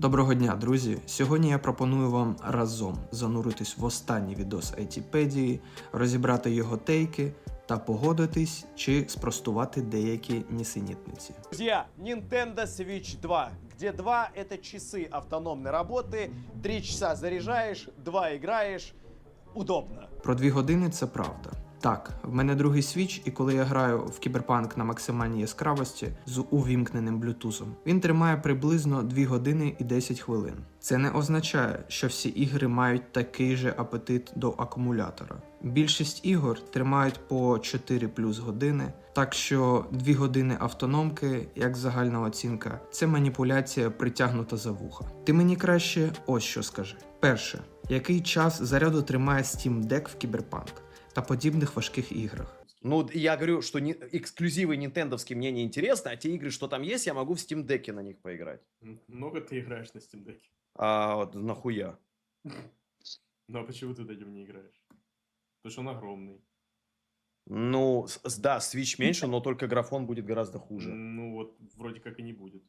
Доброго дня, друзі! Сьогодні я пропоную вам разом зануритись в останній відос IT-педії, розібрати його тейки та погодитись чи спростувати деякі нісенітниці. Друзья, Nintendo Switch 2, где 2 это часы автономной работы, 3 часа заряжаешь, 2 играешь, удобно. Про дві години це правда. Так, в мене другий свіч, і коли я граю в кіберпанк на максимальній яскравості з увімкненим блютузом, він тримає приблизно 2 години і 10 хвилин. Це не означає, що всі ігри мають такий же апетит до акумулятора. Більшість ігор тримають по 4 плюс години, так що 2 години автономки, як загальна оцінка, це маніпуляція притягнута за вуха. Ти мені краще ось що скажи. Перше, який час заряду тримає Steam Deck в кіберпанк та подібних важких іграх. Ну, я говорю, что не, эксклюзивы нинтендовские мне не интересны, а те игры, что там есть, я могу в Steam Deck на них поиграть. Много ты играешь на Steam Deck? А вот нахуя? Ну а почему ты этим не играешь? Потому что он огромный. Ну, с- да, Switch меньше, но только графон будет гораздо хуже. Ну вот, вроде как и не будет.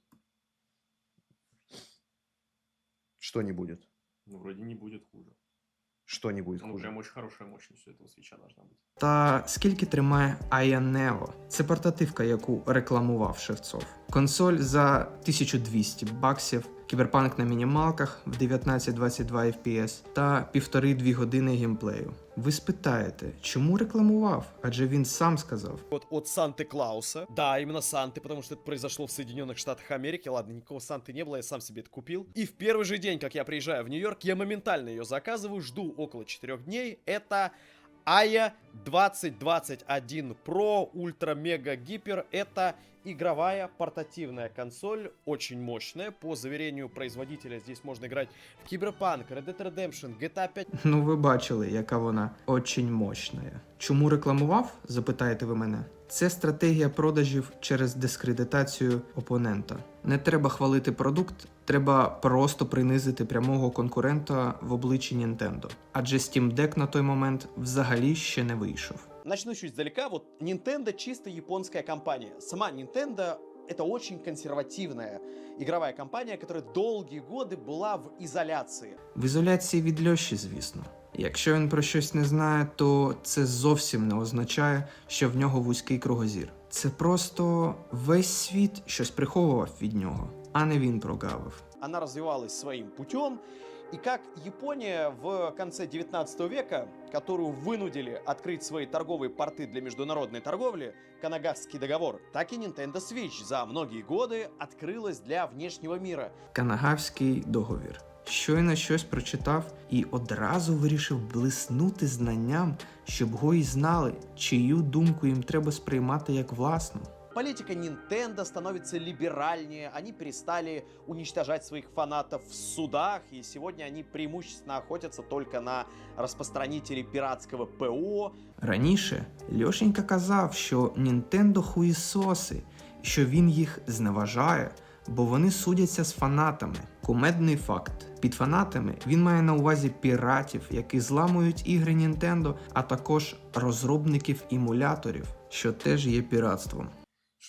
Что не будет? Ну вроде не будет хуже. Что не будет Ну хуже? прям дуже хороша мощність у цього свіча должна бути. Та скільки тримає Aya Neo? Це портативка, яку рекламував Шевцов. Консоль за 1200 баксів, кіберпанк на мінімалках в 1922 FPS та півтори-дві години геймплею. Ви спитаєте, чому рекламував? Адже він сам сказав. Вот от Санты Клауса. Да, именно Санты, потому что это произошло в Соединенных Штатах Америки. Ладно, никакого Санты не было, я сам себе это купил. И в первый же день, как я приезжаю в Нью-Йорк, я моментально ее заказываю, жду около 4 дней. Это Aya 2021 Pro Ультра Мега Гипер. Это игровая портативная консоль, очень мощная. По заверению производителя здесь можно играть в Киберпанк, Red Dead Redemption, GTA 5 Ну, ви бачили, яка вона очень мощна. Чому рекламував? запитаєте ви мене. Це стратегія продажів через дискредитацію опонента. Не треба хвалити продукт, треба просто принизити прямого конкурента в обличчі Nintendo. Адже Steam Deck на той момент взагалі ще не вийшов. Начну чуть издалека. Вот Nintendo чисто японская компания. Сама Nintendo это очень консервативная игровая компания, которая долгие годы была в изоляции. В ізоляції від Льоші, звісно. Якщо він про щось не знає, то це зовсім не означає, що в нього вузький кругозір. Це просто весь світ щось приховував від нього, а не він прогавив. Она развивалась своим путем. И как Япония в конце 19 века, которую вынудили открыть свои торговые порты для международной торговли, Канагасский договор, так и Nintendo Switch за многие годы открылась для внешнего мира. Канагавський договір. Щойно щось прочитав і одразу вирішив блиснути знанням, щоб гої знали, чию думку їм треба сприймати як власну. Политика Nintendo становится либеральнее, они перестали уничтожать своих фанатов в судах, и сегодня они преимущественно охотятся только на распространителей пиратского ПО. Раніше Льошенька казав, що Нінтендо хуїсоси, що він їх зневажає, бо вони судяться з фанатами. Кумедний факт. Під фанатами він має на увазі піратів, які зламують ігри Нінтендо, а також розробників емуляторів, що теж є піратством.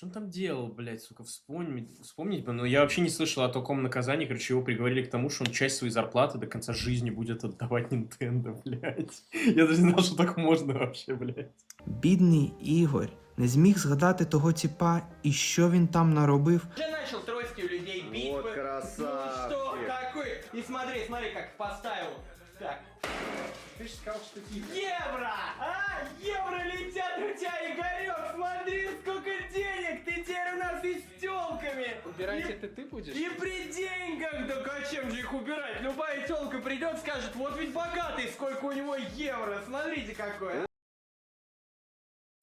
Что он там делал, блядь, сука, вспомнить, вспомнить бы. Но я вообще не слышал о таком наказании, короче, его приговорили к тому, что он часть своей зарплаты до конца жизни будет отдавать Nintendo, блядь. Я даже не знал, что так можно вообще, блядь. Бідний Ігор не зміг згадати того типа і що він там наробив, Уже начал трости у людей бить. Вот бы. красавчик. Ну что, какой? И смотри, смотри, как поставил. Так. Ты же сказал, что тихо. Евро! А? Евро летят у тебя, Игорек! Убирать И- это ты будешь? И при деньгах! Да а чем же их убирать? Любая телка придет, скажет, вот ведь богатый, сколько у него евро! Смотрите какой! а!»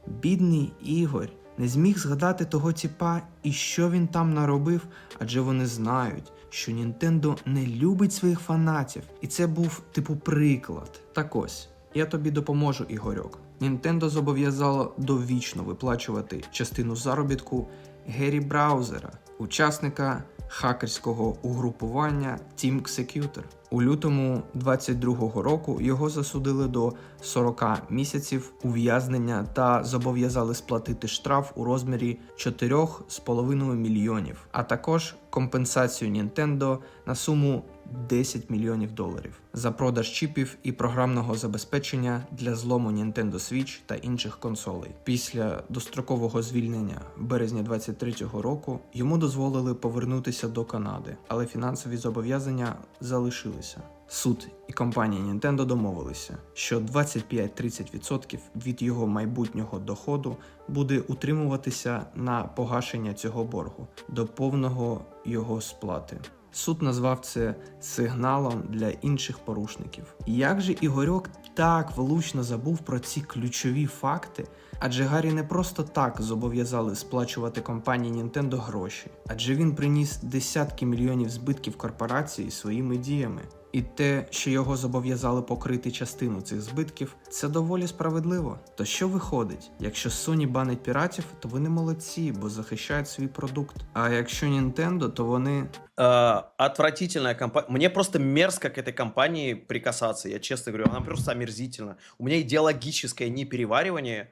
Бідний Ігор не зміг згадати того типа і що він там наробив, адже вони знають, що Нінтендо не любить своїх фанатів, і це був типу приклад. Так ось, я тобі допоможу, Ігорьок. Нінтендо зобов'язало довічно виплачувати частину заробітку Гері Браузера, учасника хакерського угрупування Team Executor. У лютому 22-го року його засудили до 40 місяців ув'язнення та зобов'язали сплатити штраф у розмірі 4,5 мільйонів, а також компенсацію Nintendo на суму 10 мільйонів доларів за продаж чіпів і програмного забезпечення для злому Nintendo Switch та інших консолей. Після дострокового звільнення березня 23-го року йому дозволили повернутися до Канади, але фінансові зобов'язання залишилися. Суд і компанія Nintendo домовилися, що 25-30% від його майбутнього доходу буде утримуватися на погашення цього боргу до повного його сплати. Суд назвав це сигналом для інших порушників. Як же Ігорьок так влучно забув про ці ключові факти? Адже Гаррі не просто так зобов'язали сплачувати компанії Nintendo гроші, адже він приніс десятки мільйонів збитків корпорації своїми діями. І те, що його зобов'язали покрити частину цих збитків, це доволі справедливо. То що виходить? Якщо Sony банить піратів, то вони молодці, бо захищають свій продукт. А якщо Nintendo, то вони Э, отвратительная компания. Мне просто мерзко к этой компании прикасаться, я честно говорю. Она просто омерзительна. У меня идеологическое непереваривание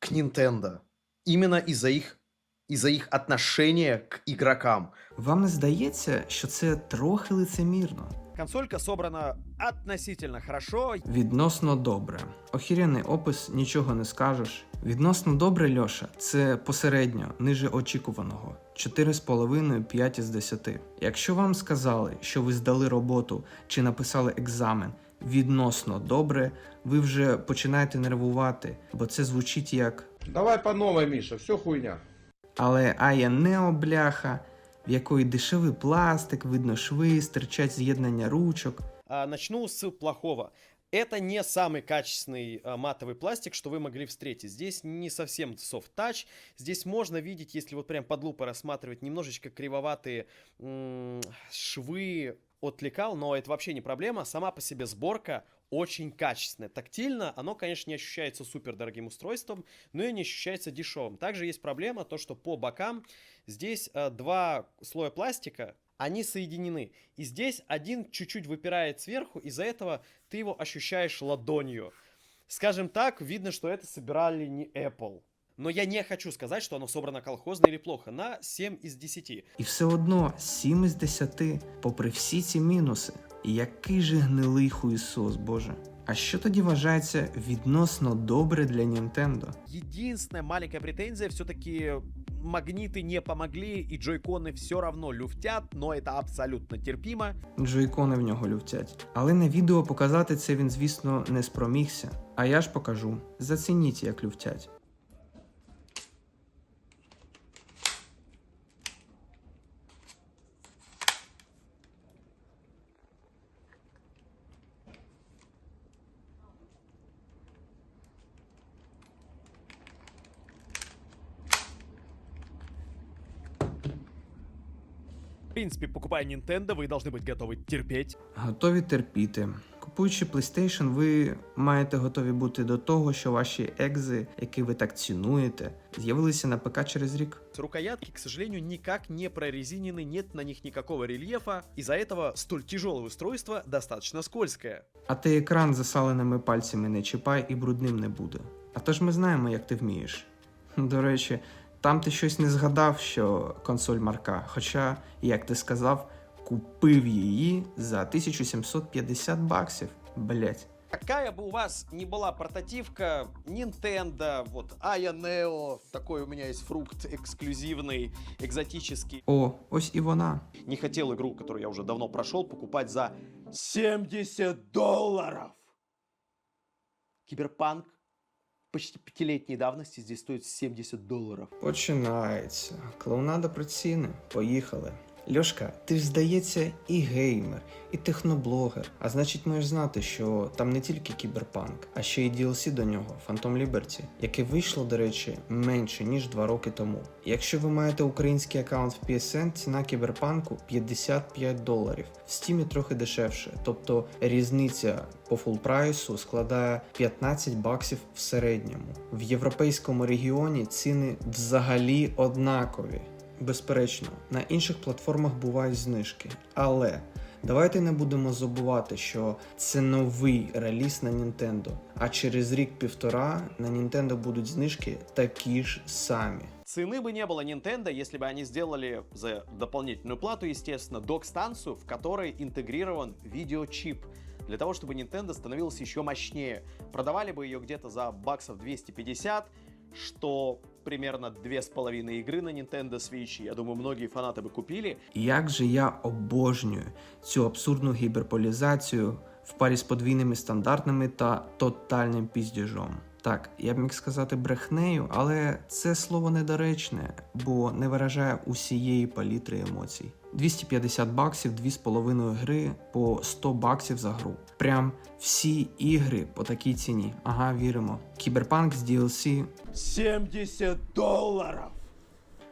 к Nintendo. Именно из-за их, из-за их отношения к игрокам. вам не здається, що це трохи лицемірно. Консолька собрана относительно хорошо. Відносно добре. Охіряний опис, нічого не скажеш. Відносно добре, Льоша, це посередньо, ниже очікуваного. 4,5-5 із 10. Якщо вам сказали, що ви здали роботу чи написали екзамен відносно добре, ви вже починаєте нервувати, бо це звучить як Давай по новой, Миша, все хуйня. але Ая Нео бляха, в якої дешевий пластик, видно шви, стирчать з'єднання ручок. А, начну с плохого. Это не самый качественный а, матовый пластик, что вы могли встретить. Здесь не совсем soft touch. Здесь можно видеть, если вот прям под лупой рассматривать, немножечко кривоватые швы от лекал, но это вообще не проблема. Сама по себе сборка очень качественная. Тактильно оно, конечно, не ощущается супер дорогим устройством, но и не ощущается дешевым. Также есть проблема, то что по бокам здесь а, два слоя пластика, они соединены. И здесь один чуть-чуть выпирает сверху, из-за этого ты его ощущаешь ладонью. Скажем так, видно, что это собирали не Apple. Но я не хочу сказать, что оно собрано колхозно или плохо. На 7 из 10. І все одно 7 із 10, попри всі ці мінуси. Який же гнилий хуїсос, боже. А що тоді вважається відносно добре для Нінтендо? Единственная маленькая претензия, все-таки магниты не помогли, и джойконы все равно люфтят, но это абсолютно терпимо. Джойкони в нього люфтять. Але на відео показати це він, звісно, не спромігся. А я ж покажу. Зацініть, як люфтять. принципе, покупая Nintendo, вы должны быть готовы терпеть. Готові терпіти. Купуючи PlayStation, ви маєте готові бути до того, що ваші екзи, які ви так цінуєте, з'явилися на ПК через рік. Рукоятки, к сожалению, никак не прорезинены, нет на них никакого рельефа. Из-за этого столь тяжелое устройство достаточно скользкое. А ти екран засаленими пальцями не чіпай і брудним не буде. А то ж ми знаємо, як ти вмієш. До речі, там ти щось не згадав, що консоль марка. Хоча, як ти сказав, купив її за 1750 баксів. Блять. Какая бы у вас ни была портативка, Nintendo, вот Aya Neo, такой у меня есть фрукт эксклюзивный, экзотический. О, ось і вона. Не хотел игру, которую я уже давно прошел, покупать за 70 долларов. Киберпанк почти пятилетней давности здесь стоит 70 долларов. Починається. Клоунада про ціни. Поїхали. Льошка, ти ж здається і геймер, і техноблогер. А значить, маєш знати, що там не тільки кіберпанк, а ще й DLC до нього Phantom Liberty, яке вийшло, до речі, менше ніж 2 роки тому. Якщо ви маєте український аккаунт в PSN, ціна кіберпанку 55 доларів. В стімі трохи дешевше, тобто різниця по фул прайсу складає 15 баксів в середньому. В європейському регіоні ціни взагалі однакові. безперечно, на інших платформах бувають знижки. Але давайте не будемо забувати, що це новий реліз на Nintendo, а через рік-півтора на Nintendo будуть знижки такі ж самі. Цены бы не было Nintendo, если бы они сделали за дополнительную плату, естественно, док-станцию, в которой интегрирован видеочип. Для того, чтобы Nintendo становилась еще мощнее. Продавали бы ее где-то за баксов 250, что примерно две с половиной игры на Nintendo Switch. Я думаю, многие фанаты бы купили. Як же я обожнюю цю абсурдну гіперполізацію в парі з подвійними стандартними та тотальним піздіжом. Так, я б міг сказати брехнею, але це слово недоречне, бо не виражає усієї палітри емоцій. 250 баксів, 2,5 гри по 100 баксів за гру. Прям всі ігри по такій ціні. Ага, віримо. Кіберпанк з DLC 70 долларов!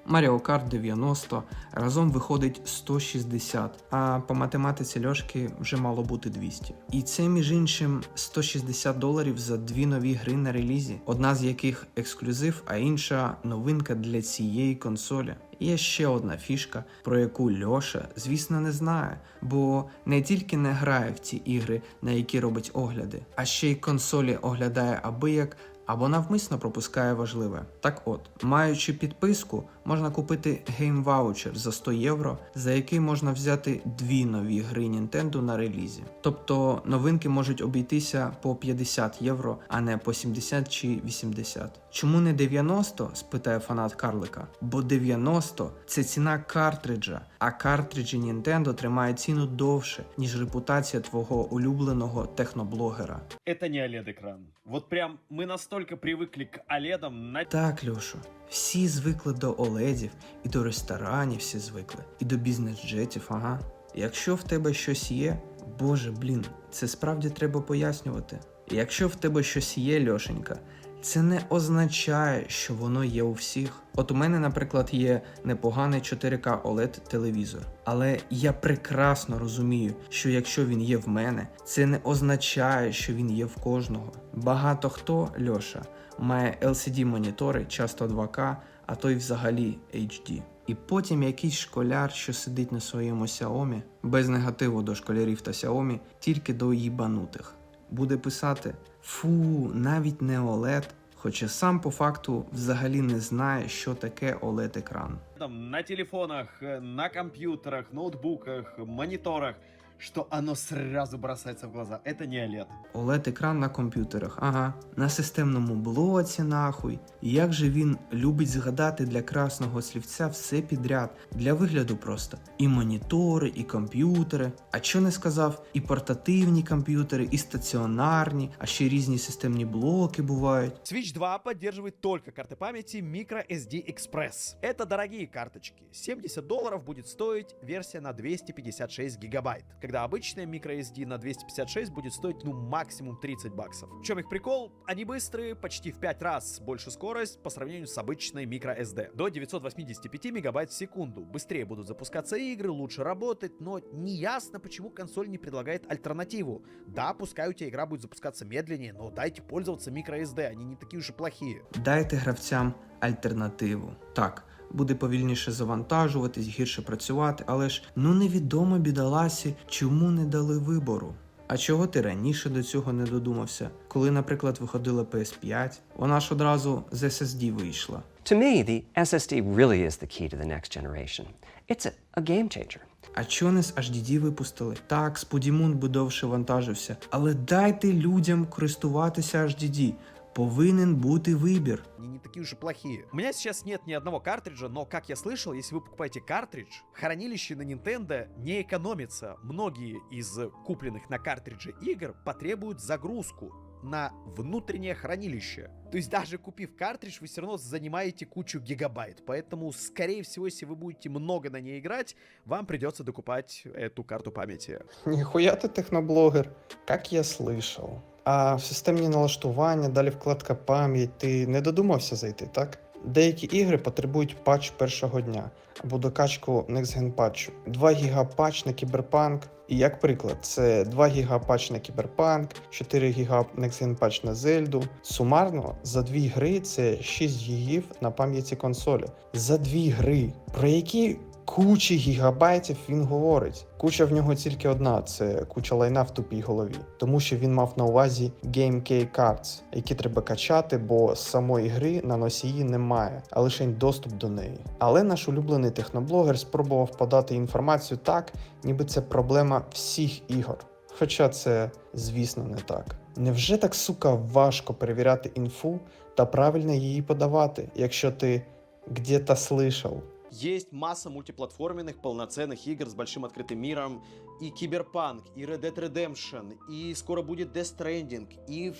Mario Kart 90 разом виходить 160, а по математиці Льошки вже мало бути 200. І це, між іншим, 160 доларів за дві нові гри на релізі, одна з яких ексклюзив, а інша новинка для цієї консолі. Є ще одна фішка, про яку Льоша, звісно, не знає, бо не тільки не грає в ці ігри, на які робить огляди, а ще й консолі оглядає аби як або навмисно пропускає важливе. Так от, маючи підписку, можна купити гейм-ваучер за 100 євро, за який можна взяти дві нові гри Nintendo на релізі. Тобто новинки можуть обійтися по 50 євро, а не по 70 чи 80. Чому не 90? спитає фанат Карлика. Бо 90 це ціна картриджа, а картриджі Nintendo тримають ціну довше, ніж репутація твого улюбленого техноблогера. Это не OLED-экран. Вот прям мы настолько привыкли к OLED на Так, Льошо, всі звикли до оледів, і до ресторанів всі звикли, і до бізнес-джетів, ага. Якщо в тебе щось є, боже, блін, це справді треба пояснювати. Якщо в тебе щось є, Льошенька, це не означає, що воно є у всіх. От у мене, наприклад, є непоганий 4К OLED телевізор. Але я прекрасно розумію, що якщо він є в мене, це не означає, що він є в кожного. Багато хто, Льоша, має LCD-монітори, часто 2К, а то й взагалі HD. І потім якийсь школяр, що сидить на своєму Xiaomi, без негативу до школярів та Xiaomi, тільки до їбанутих, буде писати: Фу, навіть не OLED, хоча сам по факту взагалі не знає, що таке OLED-екран. там, на телефонах, на комп'ютерах, ноутбуках, мониторах, что оно сразу бросается в глаза. Это не OLED. OLED-екран на комп'ютерах, ага, на системному блоці, нахуй. І Як же він любить згадати для красного слівця все підряд, для вигляду просто. І монітори, і комп'ютери. А що не сказав, і портативні комп'ютери, і стаціонарні, а ще різні системні блоки бувають. Switch 2 поддерживает только карты памяти microSD Express. Это дорогие карточки. 70 долларов будет стоить версия на 256 гигабайт. Когда обычная microSD на 256 будет стоить ну максимум 30 баксов. В чем их прикол? Они быстрые, почти в 5 раз больше скорость по сравнению с обычной microSD. До 985 мегабайт в секунду. Быстрее будут запускаться игры, лучше работать, но не ясно, почему консоль не предлагает альтернативу. Да, пускай у тебя игра будет запускаться медленнее, но дайте пользоваться microSD, они не такие уж и плохие. Дайте гравцям альтернативу. Так, буде повільніше завантажуватись, гірше працювати, але ж ну невідомо бідоласі, чому не дали вибору. А чого ти раніше до цього не додумався? Коли, наприклад, виходила PS5, вона ж одразу з SSD вийшла. To me, the SSD really is the key to the next generation. It's a, a game changer. А чого не з HDD випустили? Так, Сподімун би довше вантажився, але дайте людям користуватися HDD. Повинен бути вибір. Они не такие уж и плохие. У меня сейчас нет ни одного картриджа, но, как я слышал, если вы покупаете картридж, хранилище на Nintendo не экономится. Многие из купленных на картридже игр потребуют загрузку на внутреннее хранилище. То есть даже купив картридж, вы все равно занимаете кучу гигабайт. Поэтому, скорее всего, если вы будете много на ней играть, вам придется докупать эту карту памяти. Ніхуя ти техноблогер, як я слышав. А в системні налаштування, далі вкладка пам'ять, ти не додумався зайти, так? Деякі ігри потребують патч першого дня або докачку Next Gen патчу. 2 ГБ патч на Кіберпанк. І як приклад, це 2 ГБ патч на Кіберпанк, 4 ГБ Next патч на Зельду. Сумарно за дві гри це 6 ГБ на пам'яті консолі. За дві гри. Про які кучі гігабайтів він говорить? Куча в нього тільки одна це куча лайна в тупій голові, тому що він мав на увазі GameK Cards, які треба качати, бо самої гри на носії немає, а лише доступ до неї. Але наш улюблений техноблогер спробував подати інформацію так, ніби це проблема всіх ігор. Хоча це, звісно, не так. Невже так сука важко перевіряти інфу та правильно її подавати, якщо ти где-то слышал? Есть масса мультиплатформенных полноценных игр с большим открытым миром. И Киберпанк, и Red Dead Redemption, и скоро будет Death Stranding, и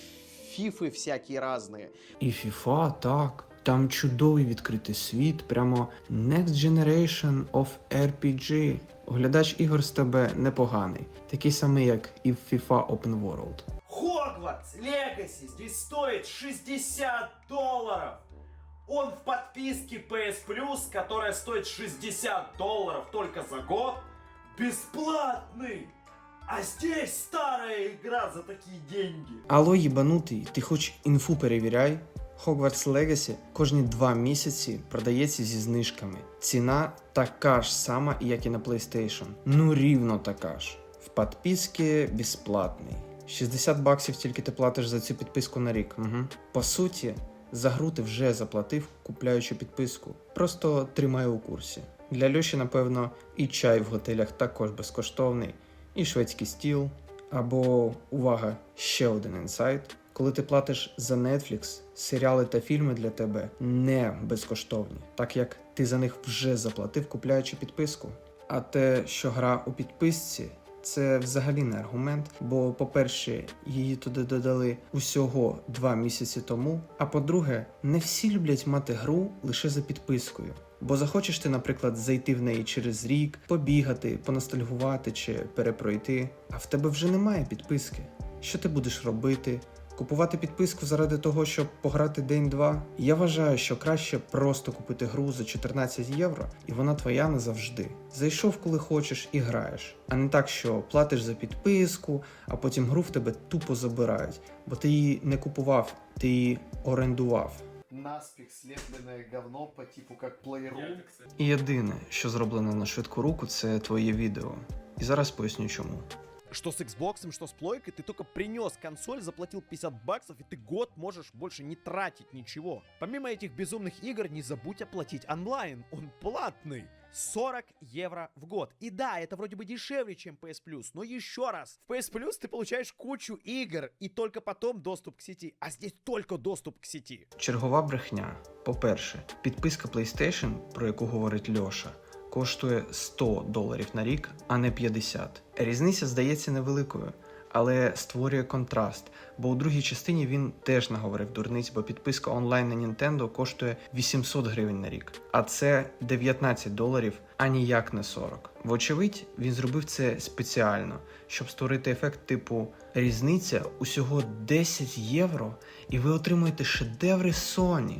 фифы всякие разные. І FIFA, так. Там чудовий відкритий світ, прямо Next Generation of RPG. Оглядач ігор з тебе непоганий, такий самий, як і в FIFA Open World. Хогвартс Легаси здесь стоит 60 долларов. Он в подписке PS Plus, которая стоит 60 долларов только за год, бесплатный. А здесь старая игра за такие деньги. Алло, їбанутий, ти хоч інфу перевіряй. Hogwarts Legacy кожні два місяці продається зі знижками. Ціна така ж сама, як і на PlayStation. Ну рівно така ж. В підписці безплатний. 60 баксів тільки ти платиш за цю підписку на рік. Угу. По суті, за гру ти вже заплатив, купляючи підписку. Просто тримай у курсі. Для Льоші, напевно, і чай в готелях також безкоштовний, і шведський стіл. Або увага, ще один інсайт. Коли ти платиш за Netflix, серіали та фільми для тебе не безкоштовні, так як ти за них вже заплатив, купляючи підписку. А те, що гра у підписці, це взагалі не аргумент, бо, по-перше, її туди додали усього два місяці тому. А по-друге, не всі люблять мати гру лише за підпискою. Бо захочеш ти, наприклад, зайти в неї через рік, побігати, поностальгувати чи перепройти, а в тебе вже немає підписки. Що ти будеш робити? Купувати підписку заради того, щоб пограти день-два? Я вважаю, що краще просто купити гру за 14 євро, і вона твоя назавжди. Зайшов, коли хочеш, і граєш. А не так, що платиш за підписку, а потім гру в тебе тупо забирають, бо ти її не купував, ти її орендував. Наспех слепленное говно по типу как Playroom. І єдине, що зроблено на швидку руку, це твоє відео. І зараз поясню чому. Что с Xbox, что с плойкой, ты только принес консоль, заплатил 50 баксов, и ты год можешь больше не тратить ничего. Помимо этих безумных игр, не забудь оплатить онлайн, он платный. 40 евро в год. И да, это вроде бы дешевле, чем PS Plus, но еще раз, в PS Plus ты получаешь кучу игр и только потом доступ к сети, а здесь только доступ к сети. Чергова брехня. По-перше, підписка PlayStation, про яку говорить Льоша, коштує 100 доларів на рік, а не 50. Різниця здається невеликою, але створює контраст, бо у другій частині він теж наговорив дурниць, бо підписка онлайн на Nintendo коштує 800 гривень на рік, а це 19 доларів, а ніяк не 40. Вочевидь, він зробив це спеціально, щоб створити ефект типу різниця усього 10 євро, і ви отримуєте шедеври Sony.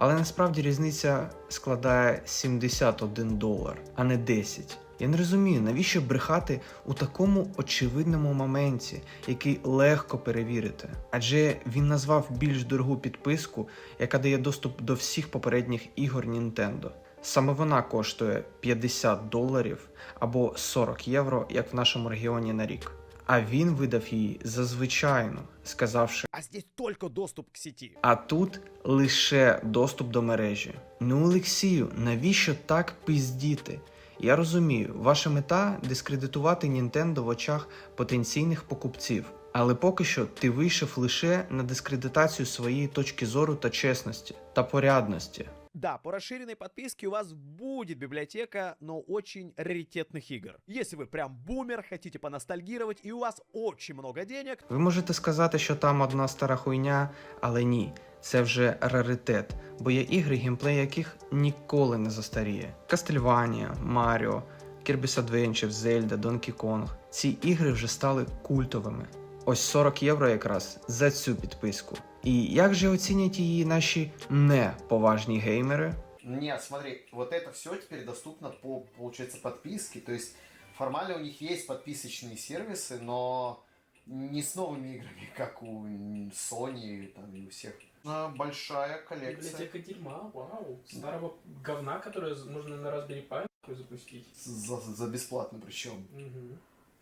Але насправді різниця складає 71 долар, а не 10. Я не розумію, навіщо брехати у такому очевидному моменті, який легко перевірити. Адже він назвав більш дорогу підписку, яка дає доступ до всіх попередніх ігор Nintendo. Саме вона коштує 50 доларів або 40 євро, як в нашому регіоні на рік. А він видав її за звичайну, сказавши. А здесь только доступ к сети. А тут лише доступ до мережі. Ну, Олексію, навіщо так пиздіти? Я розумію, ваша мета дискредитувати Нінтендо в очах потенційних покупців. Але поки що ти вийшов лише на дискредитацію своєї точки зору та чесності та порядності. Да, по расширенной подписке у вас будет библиотека, но очень раритетных игр. Если вы прям бумер, хотите поностальгировать и у вас очень много денег, Ви можете сказати, що там одна стара хуйня, але ні, це вже раритет, бо є ігри, геймплей яких ніколи не застаріє. Castlevania, Mario, Kirby's Adventure, Zelda, Donkey Kong. Ці ігри вже стали культовими. Ось 40 євро якраз за цю підписку. І як же оцінять її наші неповажні геймери? Нет, смотри, вот это все теперь доступно по, получается, подписке. То есть формально у них есть подписочные сервисы, но не с новыми играми, как у м, Sony там, и у всех. А, Большая коллекция. Библиотека дерьма, вау. Старого говна, которое можно на Raspberry Pi нахуй запустить. За, за бесплатно причем.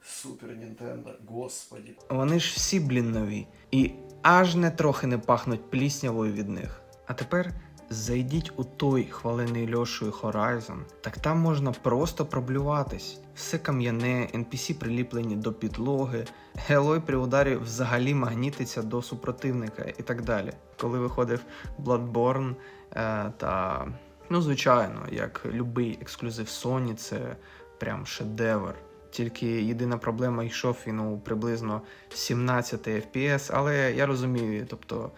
Супер Нинтендо, господи. Вони ж всі, блін, нові. І аж не трохи не пахнуть пліснявою від них. А тепер зайдіть у той хвалений Льошою Horizon, так там можна просто проблюватись. Все кам'яне, NPC приліплені до підлоги, Гелой при ударі взагалі магнітиться до супротивника і так далі. Коли виходив Bloodborne е, та. Ну, звичайно, як любий ексклюзив Sony, це прям шедевр. Тільки єдина проблема йшов він у приблизно 17 FPS, але я розумію, тобто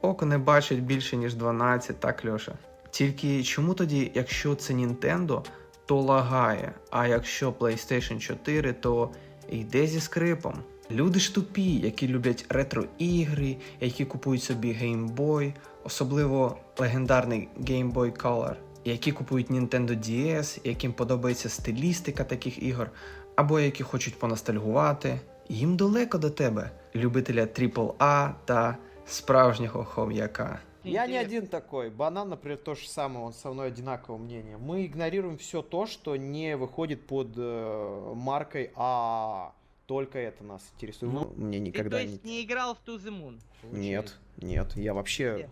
око не бачить більше, ніж 12, так, Льоша? Тільки чому тоді, якщо це Nintendo, то лагає, а якщо PlayStation 4, то йде зі скрипом. Люди ж тупі, які люблять ретро-ігри, які купують собі Game Boy, особливо легендарний Game Boy Color, які купують Nintendo DS, яким подобається стилістика таких ігор, або які хочуть поностальгувати. Їм далеко до тебе, любителя AAA та справжнього хом'яка. Я не один такой. Банан, например, то же самое, он со мной одинакового мнения. Мы игнорируем все то, что не выходит под э, маркой А. Только это нас интересует. Ну, Мне Ты, никогда то есть, не... не играл в To the Moon? Нет, нет, я вообще...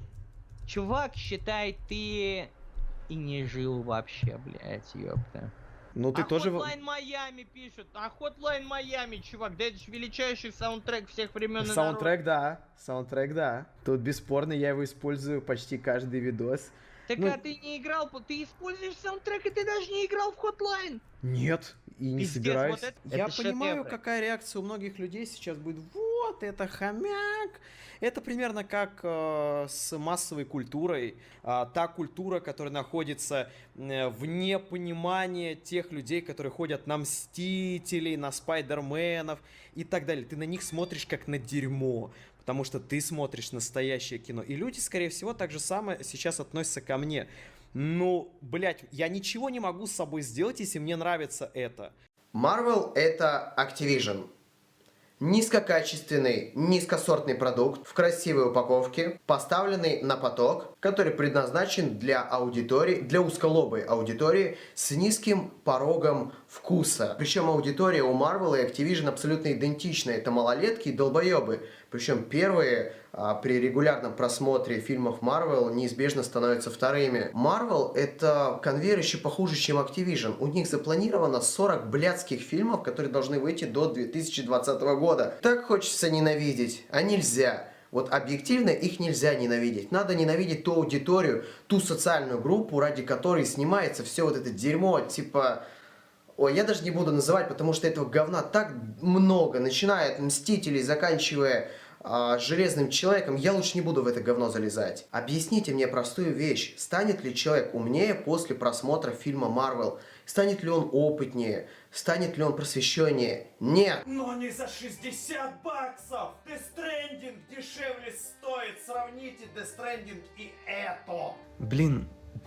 Чувак, считай, ты и не жил вообще, блядь, ёпта. Ну ты а тоже... в- Hotline Miami пишут, а Hotline Miami, чувак, да это же величайший саундтрек всех времен и Саундтрек, да. Саундтрек, да. Тут бесспорно, я его использую почти каждый видос. Так ну- а ты не играл, ты используешь саундтрек, и ты даже не играл в Hotline. Нет, и не Пиздец, собираюсь. вот это- Я это понимаю, шедевры. какая реакция у многих людей сейчас будет. Вот, это хомяк. Это примерно как э, с массовой культурой. А, та культура, которая находится э, вне понимания тех людей, которые ходят на Мстителей, на Спайдерменов и так далее. Ты на них смотришь как на дерьмо. Потому что ты смотришь настоящее кино. И люди, скорее всего, так же самое сейчас относятся ко мне. Ну, блядь, я ничего не могу с собой сделать, если мне нравится это. Marvel это Activision. Низкокачественный, низкосортный продукт в красивой упаковке, поставленный на поток, который предназначен для аудитории, для узколобой аудитории с низким порогом вкуса. Причем аудитория у Marvel и Activision абсолютно идентична. Это малолетки и долбоебы. Причем первые а, при регулярном просмотре фильмов Marvel неизбежно становятся вторыми. Marvel это конвейер еще похуже, чем Activision. У них запланировано 40 блядских фильмов, которые должны выйти до 2020 года. Так хочется ненавидеть, а нельзя. Вот объективно их нельзя ненавидеть. Надо ненавидеть ту аудиторию, ту социальную группу, ради которой снимается все вот это дерьмо, типа... Ой, я даже не буду называть, потому что этого говна так много, начиная от Мстителей, заканчивая а, Железным Человеком. Я лучше не буду в это говно залезать. Объясните мне простую вещь. Станет ли человек умнее после просмотра фильма Марвел? Станет ли он опытнее? Станет ли он просвещеннее? Нет. Но не за 60 баксов! Stranding дешевле стоит! Сравните Stranding и это!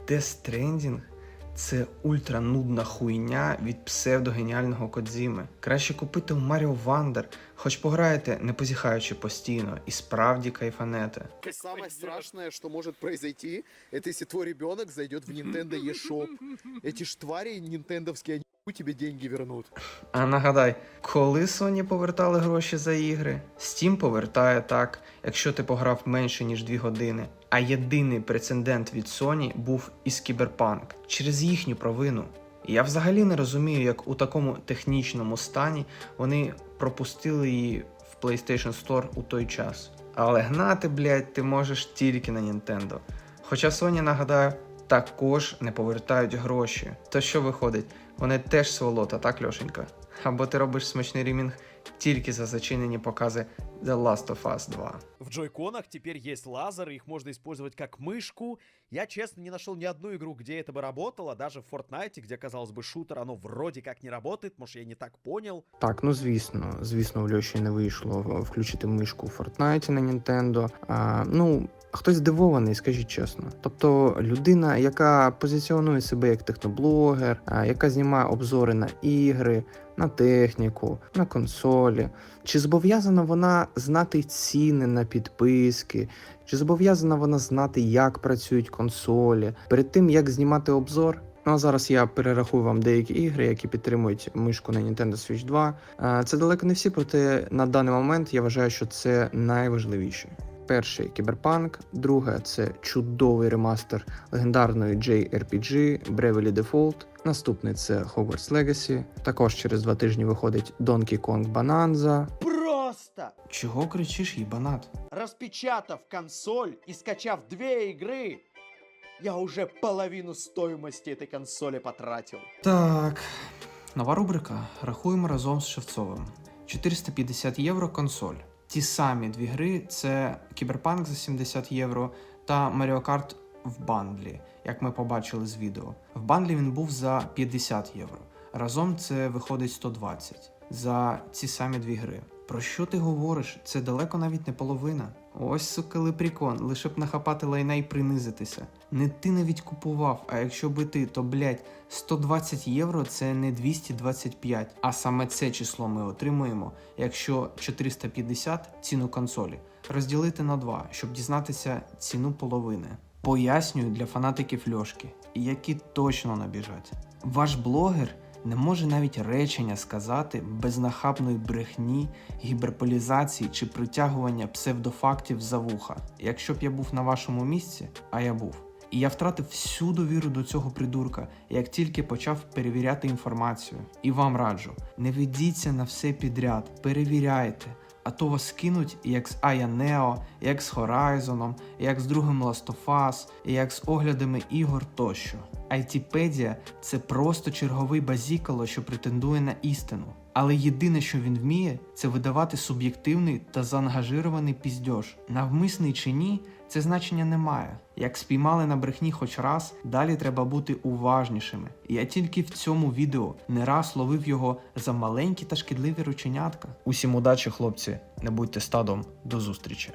Death Stranding – це ультра нудна хуйня від псевдогеніального Кодзіми. Краще купити у Mario Wonder, хоч пограєте, не позіхаючи постійно, і справді кайфанете. Самое страшное, что может произойти, это если твой ребенок зайдет в Nintendo eShop. Эти ж твари нинтендовские, они хуй тебе деньги вернут. А нагадай, коли Sony повертали гроші за ігри? Steam повертає так, якщо ти пограв менше ніж 2 години. А єдиний прецедент від Sony був із Cyberpunk через їхню провину. Я взагалі не розумію, як у такому технічному стані вони пропустили її в PlayStation Store у той час. Але гнати, блядь, ти можеш тільки на Nintendo. Хоча Sony, нагадаю, також не повертають гроші. То що виходить? Вони теж сволота, так, Льошенька? Або ти робиш смачний рімінг тільки за зачинені покази The Last of Us 2. В джойконах теперь есть лазеры, их можно использовать как мышку. Я, честно, не нашел ни одну игру, где это бы работало. Даже в Fortnite, где, казалось бы, шутер, оно вроде как не работает. Может, я не так понял. Так, ну звісно, звісно, в Льоші не вийшло в- включити мишку в Fortnite на Nintendo. А, ну, хтось здивований, скажіть чесно. Тобто людина, яка позиціонує себе як техноблогер, яка знімає обзори на ігри, на техніку, на консолі. Чи зобов'язана вона знати ціни на підписки? Чи зобов'язана вона знати, як працюють консолі? Перед тим як знімати обзор, Ну а зараз я перерахую вам деякі ігри, які підтримують мишку на Nintendo Switch 2. Е, Це далеко не всі, проте на даний момент я вважаю, що це найважливіше. Перший кіберпанк, друге це чудовий ремастер легендарної JRPG Bravely Default. Наступний це Hogwarts Legacy. Також через два тижні виходить Donkey Kong Bonanza. Просто Чого кричиш, їбанат? распечатав консоль и скачав две игры, я уже половину стоимости этой консоли потратил. Так, нова рубрика. Рахуємо разом з Шевцовим. 450 євро консоль. Ті самі дві гри це Кіберпанк за 70 євро та Mario Kart в бандлі, як ми побачили з відео. В бандлі він був за 50 євро. Разом це виходить 120 за ці самі дві гри. Про що ти говориш? Це далеко навіть не половина. Ось сука лепрікон, лише б нахапати лайна і принизитися. Не ти навіть купував, а якщо би ти, то блять, 120 євро це не 225, а саме це число ми отримуємо, якщо 450 ціну консолі розділити на 2, щоб дізнатися ціну половини. Пояснюю для фанатиків Льошки, які точно набіжать. Ваш блогер не може навіть речення сказати без нахабної брехні, гіберполізації чи притягування псевдофактів за вуха. Якщо б я був на вашому місці, а я був. І я втратив всю довіру до цього придурка, як тільки почав перевіряти інформацію. І вам раджу: не ведіться на все підряд, перевіряйте, а то вас кинуть як з Aya Neo, як з Horizon, як з другим Last of Us, як з оглядами ігор тощо. Айтіпедія це просто черговий базікало, що претендує на істину. Але єдине, що він вміє, це видавати суб'єктивний та заангажирований піздьош. Навмисний чи ні, це значення не має. Як спіймали на брехні хоч раз, далі треба бути уважнішими. Я тільки в цьому відео не раз ловив його за маленькі та шкідливі рученятка. Усім удачі, хлопці, не будьте стадом, до зустрічі.